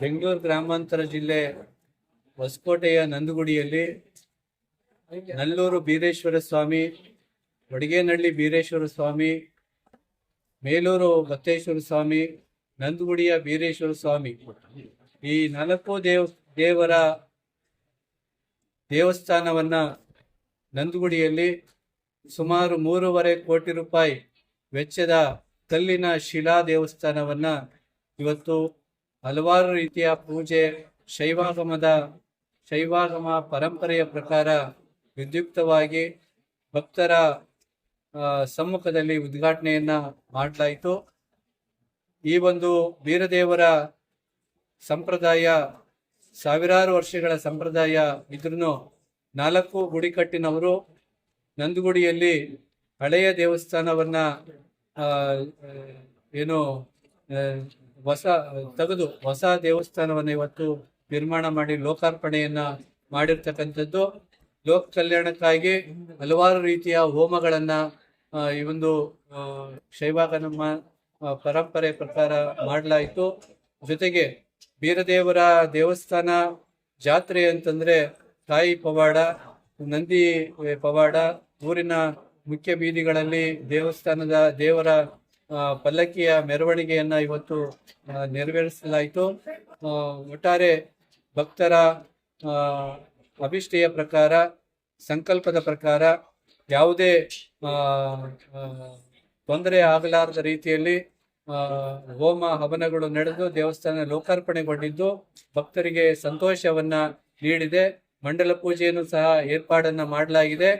ಬೆಂಗಳೂರು ಗ್ರಾಮಾಂತರ ಜಿಲ್ಲೆ ಹೊಸಕೋಟೆಯ ನಂದಗುಡಿಯಲ್ಲಿ ನಲ್ಲೂರು ಬೀರೇಶ್ವರ ಸ್ವಾಮಿ ಒಡಗೇನಹಳ್ಳಿ ಬೀರೇಶ್ವರ ಸ್ವಾಮಿ, ಮೇಲೂರು ಬತ್ತೇಶ್ವರ ಸ್ವಾಮಿ, ನಂದಗುಡಿಯ ಬೀರೇಶ್ವರ ಸ್ವಾಮಿ. ಈ ನಾಲ್ಕು ದೇವ, ದೇವರ ದೇವಸ್ಥಾನವನ್ನ ನಂದಗುಡಿಯಲ್ಲಿ ಸುಮಾರು ಮೂರುವರೆ ಕೋಟಿ ರೂಪಾಯಿ ವೆಚ್ಚದ ಕಲ್ಲಿನ ಶಿಲಾ ದೇವಸ್ಥಾನವನ್ನ ಇವತ್ತು ಹಲವಾರು ರೀತಿಯ ಪೂಜೆ, ಶೈವಾಗಮದ, ಶೈವಾಗಮ ಪರಂಪರೆಯ ಪ್ರಕಾರ ವಿದ್ಯುಕ್ತವಾಗಿ ಭಕ್ತರ ಸಮ್ಮುಖದಲ್ಲಿ ಉದ್ಘಾಟನೆಯನ್ನ ಮಾಡಲಾಯಿತು. ಈ ಒಂದು ಬೀರದೇವರ ಸಂಪ್ರದಾಯ, ಸಾವಿರಾರು ವರ್ಷಗಳ ಸಂಪ್ರದಾಯ ಇದ್ರೂ ನಾಲ್ಕು ಗುಡಿಕಟ್ಟಿನವರು ನಂದಗುಡಿಯಲ್ಲಿ ಹಳೆಯ ದೇವಸ್ಥಾನವನ್ನ ಏನು ಹೊಸ, ತೆಗೆದು ಹೊಸ ದೇವಸ್ಥಾನವನ್ನು ಇವತ್ತು ನಿರ್ಮಾಣ ಮಾಡಿ ಲೋಕಾರ್ಪಣೆಯನ್ನ ಮಾಡಿರ್ತಕ್ಕಂಥದ್ದು. ಲೋಕ ಕಲ್ಯಾಣಕ್ಕಾಗಿ ಹಲವಾರು ರೀತಿಯ ಹೋಮಗಳನ್ನ ಈ ಒಂದು ಶೈವಾಗ ನಮ್ಮ ಪರಂಪರೆ ಪ್ರಕಾರ ಮಾಡಲಾಯಿತು. ಜೊತೆಗೆ ಬೀರದೇವರ ದೇವಸ್ಥಾನ ಜಾತ್ರೆ ಅಂತಂದ್ರೆ ತಾಯಿ ಪವಾಡ, ನಂದಿ ಪವಾಡ, ಊರಿನ ಮುಖ್ಯ ಬೀದಿಗಳಲ್ಲಿ ದೇವಸ್ಥಾನದ ದೇವರ ಪಲ್ಲಕ್ಕಿಯ ಮೆರವಣಿಗೆಯನ್ನ ಇವತ್ತು ನೆರವೇರಿಸಲಾಯಿತು. ಒಟ್ಟಾರೆ ಭಕ್ತರ ಅಭಿಷ್ಠೆಯ ಪ್ರಕಾರ, ಸಂಕಲ್ಪದ ಪ್ರಕಾರ ಯಾವುದೇ ತೊಂದರೆ ಆಗಲಾರದ ರೀತಿಯಲ್ಲಿ ಹೋಮ ಹವನಗಳು ನಡೆದು ದೇವಸ್ಥಾನ ಲೋಕಾರ್ಪಣೆಗೊಂಡಿದ್ದು ಭಕ್ತರಿಗೆ ಸಂತೋಷವನ್ನ ನೀಡಿದೆ. ಮಂಡಲ ಪೂಜೆಯನ್ನು ಸಹ ಏರ್ಪಾಡನ್ನ ಮಾಡಲಾಗಿದೆ.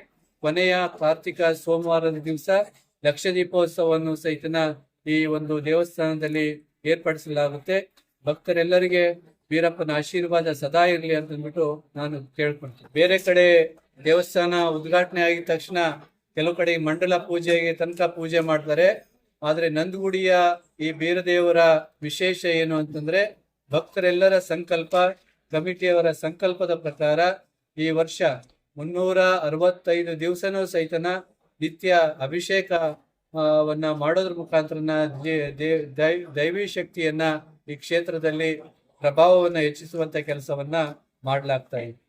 ಕೊನೆಯ ಕಾರ್ತಿಕ ಸೋಮವಾರದ ದಿವಸ ಲಕ್ಷ ದೀಪೋತ್ಸವವನ್ನು ಸಹಿತನ ಈ ಒಂದು ದೇವಸ್ಥಾನದಲ್ಲಿ ಏರ್ಪಡಿಸಲಾಗುತ್ತೆ. ಭಕ್ತರೆಲ್ಲರಿಗೆ ವೀರಪ್ಪನ ಆಶೀರ್ವಾದ ಸದಾ ಇರಲಿ ಅಂತ ಅಂದ್ಬಿಟ್ಟು ನಾನು ಕೇಳ್ಕೊಳ್ತೀನಿ. ಬೇರೆ ಕಡೆ ದೇವಸ್ಥಾನ ಉದ್ಘಾಟನೆ ಆಗಿದ ತಕ್ಷಣ ಕೆಲವು ಕಡೆ ಮಂಡಲ ಪೂಜೆಗೆ ತನಕ ಪೂಜೆ ಮಾಡ್ತಾರೆ. ಆದರೆ ನಂದಗುಡಿಯ ಈ ಬೀರದೇವರ ವಿಶೇಷ ಏನು ಅಂತಂದ್ರೆ ಭಕ್ತರೆಲ್ಲರ ಸಂಕಲ್ಪ, ಕಮಿಟಿಯವರ ಸಂಕಲ್ಪದ ಪ್ರಕಾರ ಈ ವರ್ಷ ಮುನ್ನೂರ ಅರವತ್ತೈದು ದಿವಸನೂ ಸಹಿತನ ನಿತ್ಯ ಅಭಿಷೇಕ ವನ್ನ ಮಾಡೋದ್ರ ದೈ- ದೈವಿ ಶಕ್ತಿಯನ್ನ ಈ ಕ್ಷೇತ್ರದಲ್ಲಿ ಪ್ರಭಾವವನ್ನು ಹೆಚ್ಚಿಸುವಂತ ಕೆಲಸವನ್ನ ಮಾಡಲಾಗ್ತಾ ಇದೆ.